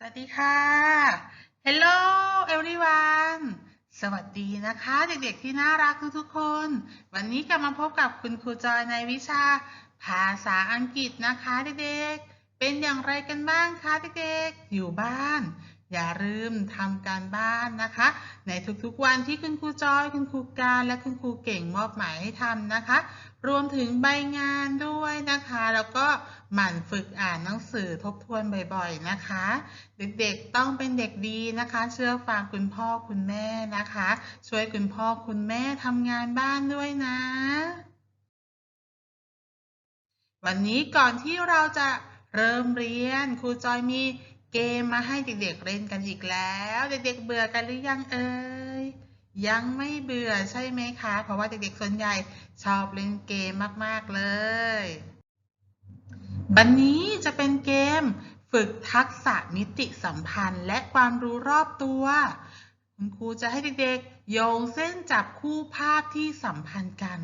สวัสดีค่ะ Hello everyone สวัสดีนะคะ เด็กๆที่น่ารักทุกๆคน วันนี้กลับมาพบกับคุณครูจอยในวิชา ภาษาอังกฤษนะคะเด็กๆ เป็นอย่างไรกันบ้างคะเด็กๆ อยู่บ้าน อย่าลืมทำการบ้านนะคะ ในทุกๆวันที่คุณครูจอยคุณครูการและคุณครูเก่งมอบหมายให้ทำนะคะ รวมถึงใบงานด้วยนะคะ แล้วก็ หมั่นฝึกอ่านหนังสือทบทวนบ่อยๆนะคะ เด็กๆต้องเป็นเด็กดีนะคะ เชื่อฟังคุณพ่อคุณแม่นะคะ ช่วยคุณพ่อคุณแม่ทำงานบ้านด้วยนะ วันนี้ก่อนที่เราจะเริ่มเรียนครูจอยมีเกมมาให้เด็กๆเล่นกันอีกแล้ว เด็กๆเบื่อกันหรือยังเอ่ยยังไม่เบื่อใช่ไหมคะ เพราะว่าเด็กๆส่วนใหญ่ชอบเล่นเกมมากๆเลย วันนี้จะเป็นเกมฝึกทักษะมิติสัมพันธ์และความรู้รอบตัว คุณครูจะให้เด็กๆ โยงเส้นจับคู่ภาพที่สัมพันธ์กัน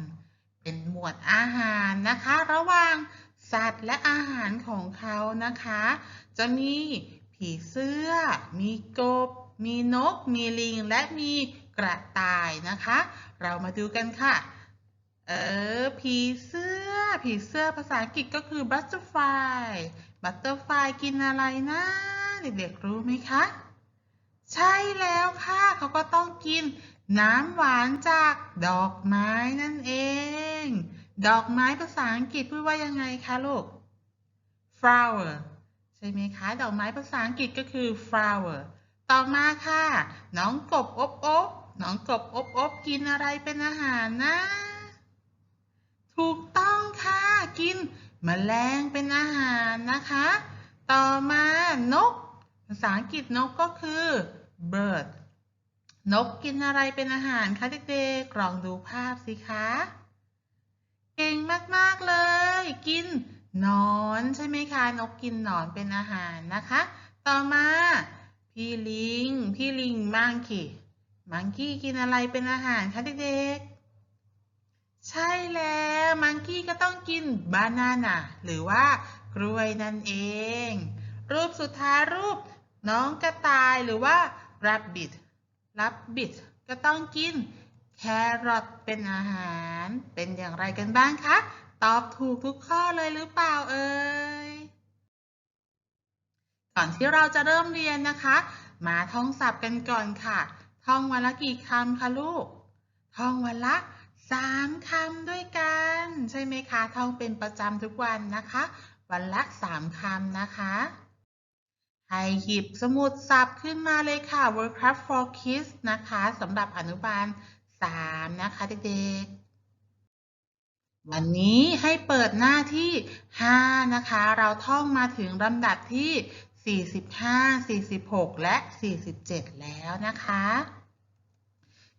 เป็นหมวดอาหารนะคะ ระหว่างสัตว์และอาหารของเขานะคะ จะมีผีเสื้อ มีกบ มีนก มีลิง และมีกระต่ายนะคะ เรามาดูกันค่ะ เออ ผีเสื้อ ผีเสื้อภาษาอังกฤษก็คือ butterfly butterfly กินอะไรนะเด็กๆรู้ไหมคะ ใช่แล้วค่ะ เขาก็ต้องกินน้ำหวานจากดอกไม้นั่นเอง ดอกไม้ภาษาอังกฤษพูดว่ายังไงคะลูก flower ใช่ไหมคะ ดอกไม้ภาษาอังกฤษก็คือ flower ต่อมาค่ะ น้องกบอบอบน้องกบอบอบกินอะไรเป็นอาหารนะ ถูก กินแมลงเป็นอาหารนะคะ ต่อมานก ภาษาอังกฤษนกก็คือ bird นกกินอะไรเป็นอาหารคะเด็กๆลองดูภาพสิคะ เก่งมากๆเลย กินนอนใช่ไหมคะ นกกินหนอนเป็นอาหารนะคะ ต่อมา พี่ลิง พี่ลิงมังคีมังคีกินอะไรเป็นอาหารคะเด็กๆ ใช่แล้วมังคีก็ต้องกินบานาน่าหรือว่ากล้วยนั่นเอง รูปสุดท้ายรูปน้องกระต่ายหรือว่า rabbit rabbit ก็ต้องกินแครอทเป็นอาหารเป็นอย่างไรกันบ้างคะ ตอบถูกทุกข้อเลยหรือเปล่าเอ่ยก่อนที่เราจะเริ่มเรียนนะคะ มาท่องศัพท์กันก่อนค่ะ ท่องวันละกี่คำคะลูก ท่องวันละ สามคำด้วยกัน ใช่ไหมคะท่องเป็นประจำทุกวันนะคะ วันละสามคำนะคะให้หยิบสมุดศัพท์ขึ้นมาเลยค่ะ Wordcraft for Kids นะคะสำหรับอนุบาล 3 นะคะเด็กๆ วันนี้ให้เปิดหน้าที่ 5 นะคะ เราท่องมาถึงลำดับที่ 45 46 และ 47 แล้วนะคะ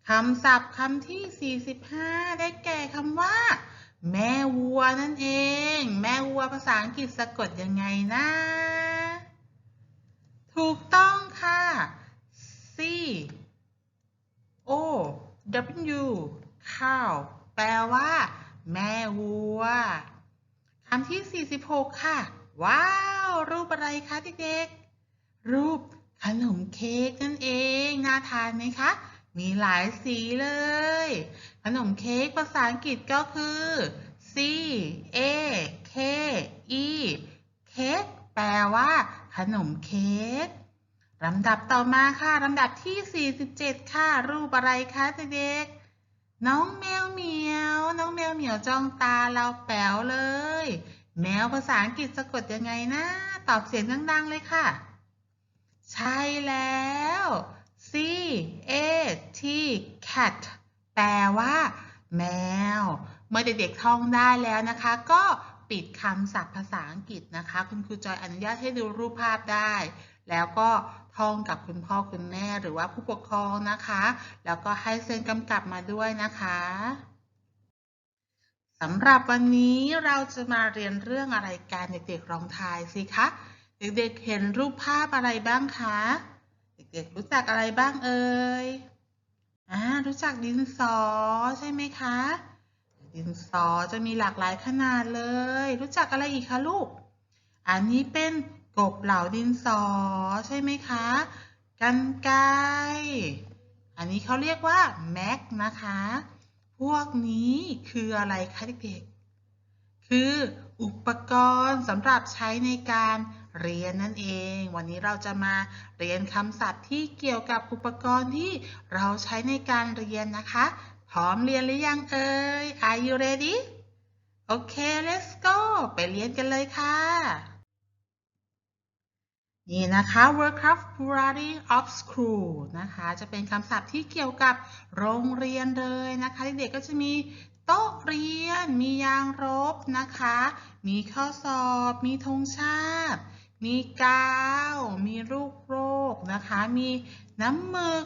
คำศัพท์คำที่ 45 ได้แก่คำว่า แม่วัวนั่นเอง แม่วัวภาษาอังกฤษสะกดยังไงนะ ถูกต้องค่ะ C O W cow แปลว่า แม่วัวคำที่ 46 ค่ะ ว้าว รูปอะไรคะเด็กๆ รูปขนมเค้กนั่นเอง น่าทานไหมคะ มีหลายสีเลย ขนมเค้กภาษาอังกฤษก็คือ C A K E เค้กแปลว่า ขนมเค้กลำดับต่อมาค่ะลำดับที่ 47 ค่ะ รูปอะไรคะเด็กๆน้องแมวเหมียว น้องแมวเหมียวจ้องตาเราแป๋วเลย แมวภาษาอังกฤษสะกดยังไงนะ ตอบเสียงดังๆเลยค่ะ ใช่แล้ว C A T cat แปลว่า แมว เมื่อเด็กๆท่องได้แล้วนะคะ ก็ปิดคำศัพท์ภาษาอังกฤษนะคะ คุณครูจอยอนุญาตให้ดูรูปภาพได้ แล้วก็ท่องกับคุณพ่อคุณแม่หรือว่าผู้ปกครองนะคะ แล้วก็ให้เซ็นกำกับมาด้วยนะคะสำหรับวันนี้เราจะมาเรียนเรื่องอะไรกันเด็กๆลองทายสิคะ เด็กๆเห็นรูปภาพอะไรบ้างคะ เด็กๆรู้จักอะไรบ้างเอ่ย อ่ารู้จักดินสอใช่ไหมคะ ดินสอจะมีหลากหลายขนาดเลย รู้จักอะไรอีกคะลูก อันนี้เป็นกบเหล่าดินสอใช่ไหมคะกันไกอันนี้เขาเรียกว่าแม็กนะคะ พวกนี้คืออะไรคะเด็กๆ คืออุปกรณ์สำหรับใช้ในการ เรียนนั่นเอง วันนี้เราจะมาเรียนคำศัพท์ที่เกี่ยวกับอุปกรณ์ที่เราใช้ในการเรียนนะคะ พร้อมเรียนหรือยังเอ่ย Are you ready โอเค let's go ไปเรียนกันเลยค่ะ นี่นะคะ vocabulary of school นะคะ จะเป็นคำศัพท์ที่เกี่ยวกับโรงเรียนเลยนะคะ เด็กๆก็จะมีโต๊ะเรียน มียางรบนะคะ มีข้อสอบ มีธงชาติ มีกาว มีลูกโรคนะคะ มีน้ำหมึก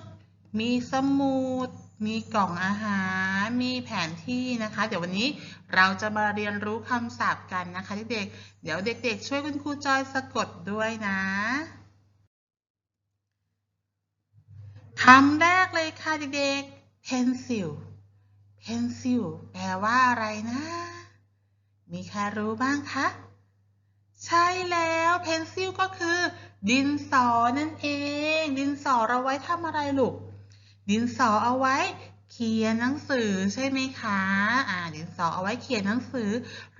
มีสมุด มีกล่องอาหาร มีแผนที่นะคะ เดี๋ยววันนี้เราจะมาเรียนรู้คำศัพท์กันนะคะเด็กๆ เดี๋ยวเด็ก ๆ ช่วยคุณครูจอยสะกดด้วยนะคำแรกเลยค่ะเด็กๆ pencil pencil แปลว่าอะไรนะ มีใครรู้บ้างคะ ใช่แล้ว ก็คือ ดินสอนั่นเอง ดินสอเราไว้ทำอะไรลูก ดินสอเอาไว้เขียนหนังสือใช่ไหมคะ อ่า ดินสอเอาไว้เขียนหนังสือ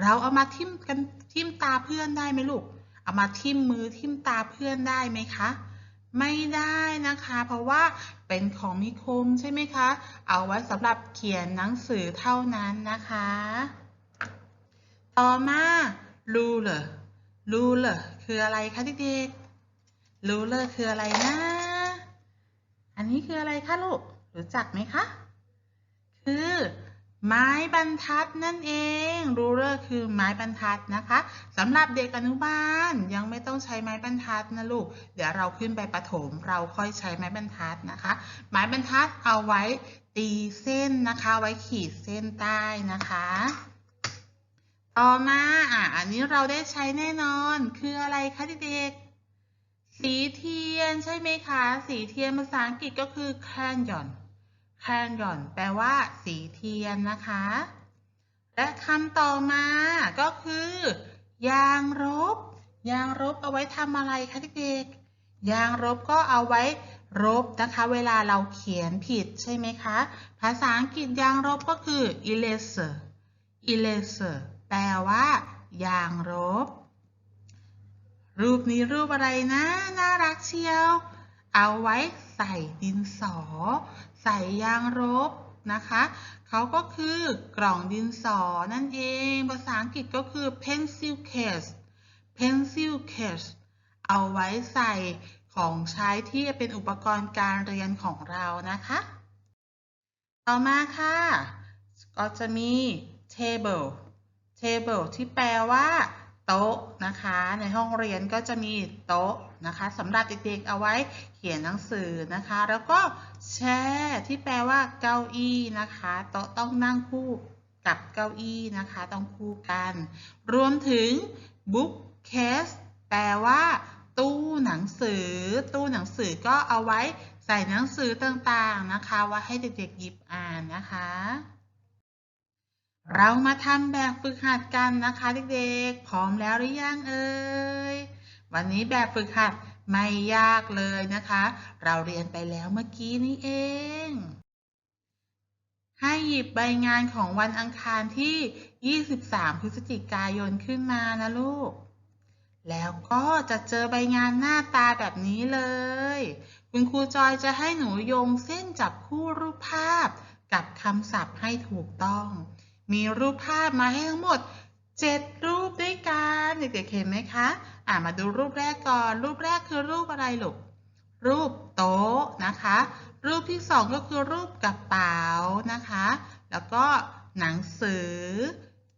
เราเอามาทิ่มกันทิ่มตาเพื่อนได้ไหมลูก เอามาทิ่มมือทิ่มตาเพื่อนได้ไหมคะ ไม่ได้นะคะ เพราะว่าเป็นของมีคมใช่ไหมคะ เอาไว้สำหรับเขียนหนังสือเท่านั้นนะคะ ต่อมา ruler ruler คืออะไรคะเด็กๆ ruler คืออะไรนะ อันนี้คืออะไรคะลูก รู้จักไหมคะ คือไม้บรรทัดนั่นเอง ruler คือไม้บรรทัดนะคะสำหรับเด็กอนุบาลยังไม่ต้องใช้ไม้บรรทัดนะลูก เดี๋ยวเราขึ้นไปประถมเราค่อยใช้ไม้บรรทัดนะคะ ไม้บรรทัดเอาไว้ตีเส้นนะคะ ไว้ขีดเส้นใต้นะคะ ต่อมาอะอันนี้เราได้ใช้แน่นอน คืออะไรคะเด็กๆ สีเทียนใช่ไหมคะ สีเทียนภาษาอังกฤษก็คือ crayon crayon แปลว่า สีเทียนนะคะ และคำต่อมาก็คือ ยางรบ ยางรบเอาไว้ทำอะไรคะเด็กๆ ยางรบก็เอาไว้รบนะคะ เวลาเราเขียนผิดใช่ไหมคะ ภาษาอังกฤษยางรบก็คือ eraser eraser แปลว่ายางรบ รูปนี้รูปอะไรนะ น่ารักเชียว เอาไว้ใส่ดินสอ ใส่ยางรบนะคะเขาก็คือกล่องดินสอนั่นเอง ภาษาอังกฤษก็คือ pencil case pencil case เอาไว้ใส่ของใช้ที่เป็นอุปกรณ์การเรียนของเรานะคะ ต่อมาค่ะ ก็จะมี table table ที่แปลว่า โต๊ะนะคะ ในห้องเรียนก็จะมีโต๊ะนะคะสำหรับเด็กๆเอาไว้เขียนหนังสือนะคะ แล้วก็แช่ที่แปลว่าเก้าอี้นะคะโต๊ะต้องนั่งคู่กับเก้าอี้นะคะต้องคู่กัน รวมถึง bookcase แปลว่า ตู้หนังสือ ตู้หนังสือก็เอาไว้ใส่หนังสือต่างๆนะคะ ว่าให้เด็กๆหยิบอ่านนะคะ เรามาทำแบบฝึกหัดกันนะคะเด็กๆ พร้อมแล้วหรือยังเอ่ย วันนี้แบบฝึกหัดไม่ยากเลยนะคะ เราเรียนไปแล้วเมื่อกี้นี้เอง ให้หยิบใบงานของวันอังคารที่ 23 พฤศจิกายนขึ้นมานะลูก แล้วก็จะเจอใบงานหน้าตาแบบนี้เลย คุณครูจอยจะให้หนูโยงเส้นจับคู่รูปภาพกับคำศัพท์ให้ถูกต้อง มีรูปภาพมาให้ทั้งหมด 7 รูปด้วยกันเด็กๆเห็นไหมคะอ่ามาดูรูปแรกก่อน รูปแรกคือรูปอะไรลูกรูปโต๊ะนะคะ รูปที่สองก็คือรูปกระเป๋านะคะ แล้วก็หนังสือ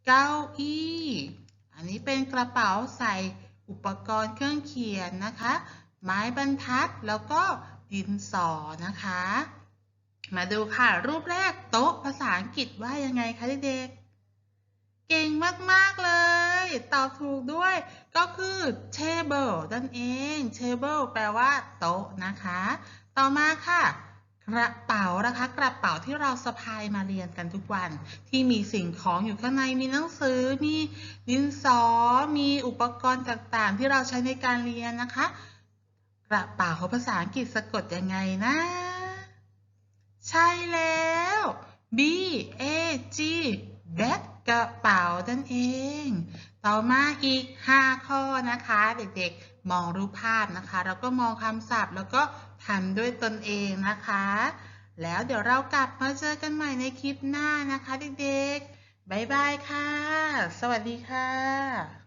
เก้าอี้ อันนี้เป็นกระเป๋าใส่อุปกรณ์เครื่องเขียนนะคะ ไม้บรรทัดแล้วก็ดินสอนะคะ มาดูค่ะ รูปแรกโต๊ะภาษาอังกฤษว่ายังไงคะเด็กๆ เก่งมากๆเลย ตอบถูกด้วย ก็คือ table นั่นเอง table แปลว่าโต๊ะนะคะ ต่อมาค่ะกระเป๋านะคะ กระเป๋าที่เราสะพายมาเรียนกันทุกวัน ที่มีสิ่งของอยู่ข้างในมีหนังสือ มีดินสอ มีอุปกรณ์ต่างๆ ที่เราใช้ในการเรียนนะคะ กระเป๋าภาษาอังกฤษสะกดยังไงนะ ใช่แล้ว B A G bag กระเป๋านั่นเอง ต่อมาอีก 5 ข้อนะคะ เด็กๆ มองรูปภาพนะคะ แล้วก็มองคำศัพท์ แล้วก็ทำด้วยตนเองนะคะ แล้วเดี๋ยวเรากลับมาเจอกันใหม่ในคลิปหน้านะคะ เด็กๆ บ๊ายบายค่ะ สวัสดีค่ะ